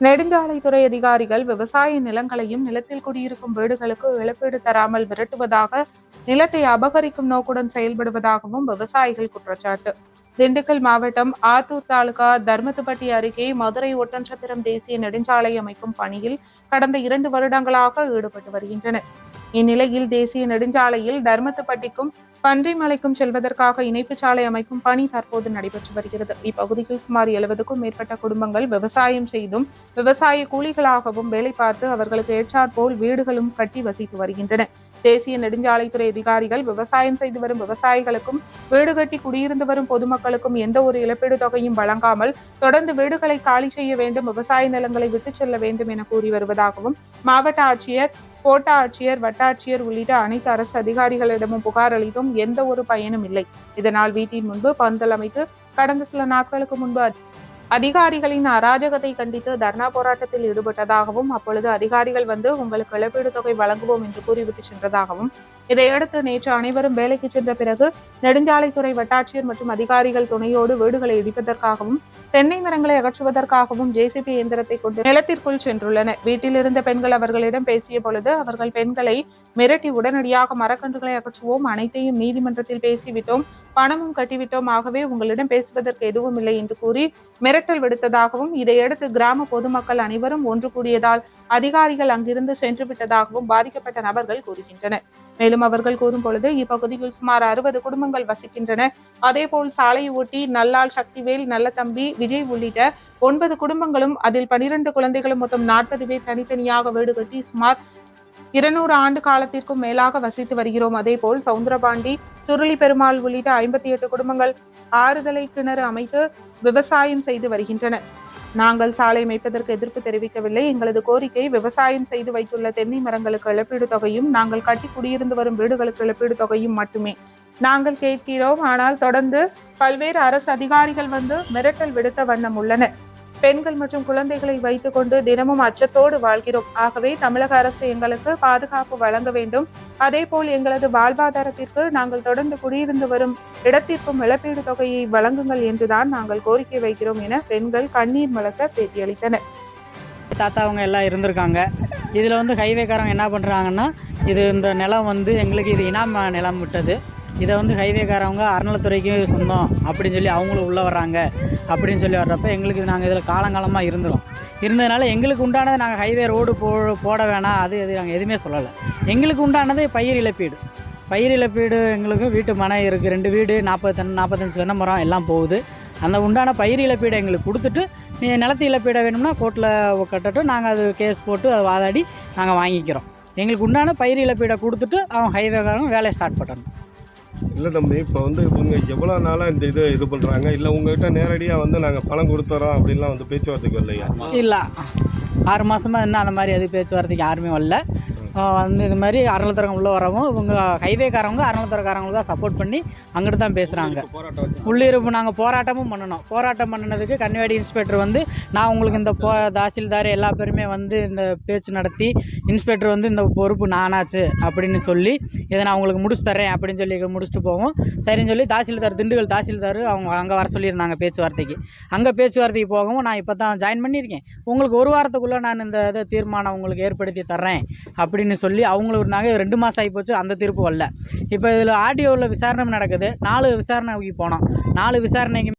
நெடுஞ்சாலைத்துறை அதிகாரிகள் விவசாய நிலங்களையும் நிலத்தில் குடியிருக்கும் வீடுகளுக்கு இழப்பீடு தராமல் விரட்டுவதாக நிலத்தை அபகரிக்கும் நோக்குடன் செயல்படுவதாகவும் விவசாயிகள் குற்றச்சாட்டு. திண்டுக்கல் மாவட்டம் ஆத்தூர் தாலுகா தர்மத்துப்பட்டி அருகே மதுரை ஒட்டன்சத்திரம் தேசிய நெடுஞ்சாலை அமைக்கும் பணியில் கடந்த இரண்டு வருடங்களாக ஈடுபட்டு வருகின்றனர். இந்நிலையில் தேசிய நெடுஞ்சாலையில் தர்மத்துப்பட்டிக்கும் பன்றிமலைக்கும் செல்வதற்காக இணைப்பு சாலை அமைக்கும் பணி தற்போது நடைபெற்று வருகிறது. இப்பகுதியில் சுமார் எழுபதுக்கும் மேற்பட்ட குடும்பங்கள் விவசாயம் செய்தும் விவசாய கூலிகளாகவும் வேலை பார்த்து அவர்களுக்கு ஏற்றாற்போல் வீடுகளும் கட்டி வசித்து வருகின்றன. தேசிய நெடுஞ்சாலைத்துறை அதிகாரிகள் விவசாயம் செய்து வரும் விவசாயிகளுக்கும் வீடு கட்டி குடியிருந்து வரும் பொதுமக்களுக்கும் எந்த ஒரு இழப்பீடு தொகையும் வழங்காமல் தொடர்ந்து வீடுகளை காலி செய்ய வேண்டும் விவசாய நிலங்களை விட்டுச் செல்ல வேண்டும் என கூறி வருவதாகவும் மாவட்ட ஆட்சியர் கோட்ட ஆட்சியர் வட்டாட்சியர் உள்ளிட்ட அனைத்து அரசு அதிகாரிகளிடமும் புகார் அளித்தும் எந்த ஒரு பயனும் இல்லை. இதனால் வீட்டின் முன்பு பந்தல் அமைத்து கடந்த சில நாட்களுக்கு முன்பு அதிகாரிகளின் அராஜகத்தை கண்டித்து தர்ணா போராட்டத்தில் ஈடுபட்டதாகவும் அப்பொழுது அதிகாரிகள் வந்து உங்களுக்கு இழப்பீடு தொகை வழங்குவோம் என்று கூறிவிட்டு சென்றதாகவும் இதையடுத்து நேற்று அனைவரும் வேலைக்கு சென்ற பிறகு நெடுஞ்சாலைத்துறை வட்டாட்சியர் மற்றும் அதிகாரிகள் துணையோடு வீடுகளை இடிப்பதற்காகவும் தென்னை மரங்களை அகற்றுவதற்காகவும் ஜேசிபி இயந்திரத்தை கொண்டு நிலத்திற்குள் சென்றுள்ளனர். வீட்டில் இருந்த பெண்கள் அவர்களிடம் பேசிய பொழுது அவர்கள் பெண்களை மிரட்டி உடனடியாக மரக்கன்றுகளை அகற்றுவோம் அனைத்தையும் நீதிமன்றத்தில் பேசிவிட்டோம். பணமும் கட்டிவிட்டோம். ஆகவே உங்களிடம் பேசுவதற்கு எதுவும் இல்லை என்று கூறி மிரட்டல் விடுத்ததாகவும் இதையடுத்து கிராம பொதுமக்கள் அனைவரும் ஒன்று கூடியதால் அதிகாரிகள் அங்கிருந்து சென்று விட்டதாகவும் பாதிக்கப்பட்ட நபர்கள் கூறுகின்றனர். மேலும் அவர்கள் கூறும் பொழுது இப்பகுதியில் சுமார் அறுபது குடும்பங்கள் வசிக்கின்றன. அதேபோல் சாலையை ஒட்டி நல்லாள் சக்திவேல் நல்லதம்பி விஜய் உள்ளிட்ட ஒன்பது குடும்பங்களும் அதில் பனிரெண்டு குழந்தைகளும் மொத்தம் நாற்பது பேர் தனித்தனியாக வீடு கட்டி சுமார் இருநூறு ஆண்டு காலத்திற்கும் மேலாக வசித்து வருகிறோம். அதேபோல் சவுந்தரபாண்டி சுருளி பெருமாள் உள்ளிட்ட ஐம்பத்தி எட்டு குடும்பங்கள் ஆறுதலை கிணறு அமைத்து விவசாயம் செய்து வருகின்றன. நாங்கள் சாலை அமைப்பதற்கு எதிர்ப்பு தெரிவிக்கவில்லை. எங்களது கோரிக்கை விவசாயம் செய்து வைத்துள்ள தென்னை மரங்களுக்கு இழப்பீடு தொகையும் நாங்கள் கட்டி குடியிருந்து வரும் வீடுகளுக்கு இழப்பீடு தொகையும் மட்டுமே. நாங்கள் கேட்கிறோம். ஆனால் தொடர்ந்து பல்வேறு அரசு அதிகாரிகள் வந்து மிரட்டல் விடுத்த வண்ணம் உள்ளனர். பெண்கள் மற்றும் குழந்தைகளை வைத்துக்கொண்டு தினமும் அச்சத்தோடு வாழ்கிறோம். ஆகவே தமிழக அரசு எங்களுக்கு பாதுகாப்பு வழங்க வேண்டும். அதே போல் எங்களது வாழ்வாதாரத்திற்கு நாங்கள் தொடர்ந்து குடியிருந்து வரும் இடத்திற்கும் இழப்பீடு தொகையை வழங்குங்கள் என்றுதான் நாங்கள் கோரிக்கை வைக்கிறோம் என பெண்கள் கண்ணீர் மலக்க பேட்டியளித்தனர். தாத்தா அவங்க எல்லாம் இருந்திருக்காங்க. இதில் வந்து ஹைவேக்காரங்க என்ன பண்ணுறாங்கன்னா இது இந்த நிலம் வந்து எங்களுக்கு இது இனாம நிலம் விட்டது. இதை வந்து ஹைவேக்காரவங்க அறநிலத்துறைக்கு சொந்தம் அப்படின்னு சொல்லி அவங்களும் உள்ளே வர்றாங்க அப்படின்னு சொல்லி வர்றப்ப எங்களுக்கு நாங்கள் இதில் காலங்காலமாக இருந்துரும் இருந்ததுனால எங்களுக்கு உண்டானதை நாங்கள் ஹைவே ரோடு போ போட வேணாம் அது எது நாங்கள் எதுவுமே சொல்லலை. எங்களுக்கு உண்டானது பயிர் இழப்பீடு. பயிர் இழப்பீடு எங்களுக்கு வீட்டு மனை இருக்குது ரெண்டு வீடு நாற்பது நாற்பத்தஞ்சு தென்னை மரம் எல்லாம் போகுது. அந்த உண்டான பயிர் இழப்பீடை எங்களுக்கு கொடுத்துட்டு நீ நிலத்து இழப்பீடை வேணும்னா கோர்ட்டில் கட்டட்டும் நாங்கள் அது கேஸ் போட்டு அதை வாதாடி நாங்கள் வாங்கிக்கிறோம். எங்களுக்கு உண்டான பயிர் இழப்பீடை கொடுத்துட்டு அவன் ஹைவேக்காரங்க வேலையை ஸ்டார்ட் பண்ணணும். இல்லை தம்பி இப்போ வந்து இவங்க எவ்வளோ நாளாக இந்த இது இது பண்ணுறாங்க இல்லை உங்ககிட்ட நேரடியாக வந்து நாங்கள் பணம் கொடுத்துறோம் அப்படின்லாம் வந்து பேச்சுவார்த்தைக்கு இல்லையா இல்லை. ஆறு மாதமாக இன்னும் அந்த மாதிரி எது பேச்சுவார்த்தைக்கு யாருமே வரல. வந்து இது மாதிரி அறநிலத்துறவங்க உள்ளே வரவும் இவங்க ஹைவேக்காரவங்க அறநிலத்துறக்காரங்களுக்கு தான் சப்போர்ட் பண்ணி அங்கிட்டு தான் பேசுகிறாங்க உள்ளிருப்பு நாங்கள் போராட்டமும் பண்ணணும். போராட்டம் பண்ணினதுக்கு கன்னிவாடி இன்ஸ்பெக்டர் வந்து நான் உங்களுக்கு இந்த போ தாசில்தார் எல்லா பேருமே வந்து இந்த பேச்சு நடத்தி இன்ஸ்பெக்டர் வந்து இந்த பொறுப்பு நானாச்சு அப்படின்னு சொல்லி இதை நான் உங்களுக்கு முடிச்சு தரேன் அப்படின்னு சொல்லி முடிச்சுட்டு போவோம். சரின்னு சொல்லி தாசில்தார் திண்டுக்கல் தாசில்தார் அவங்க அங்கே வர சொல்லியிருந்தாங்க பேச்சுவார்த்தைக்கு. அங்கே பேச்சுவார்த்தைக்கு போகவும் நான் இப்போ தான் ஜாயின் பண்ணியிருக்கேன். உங்களுக்கு ஒரு வாரத்துக்குள்ளே நான் இந்த இதை தீர்மானம் உங்களுக்கு ஏற்படுத்தி தர்றேன் அப்படின்னு சொல்லி அவங்களுக்கு இருந்தாங்க. ரெண்டு மாதம் ஆகி போச்சு அந்த தீர்ப்பு வரல. இப்போ இதில் ஆடியோவில் விசாரணை நடக்குது. நாலு விசாரணைக்கு போனோம். நாலு விசாரணைக்கு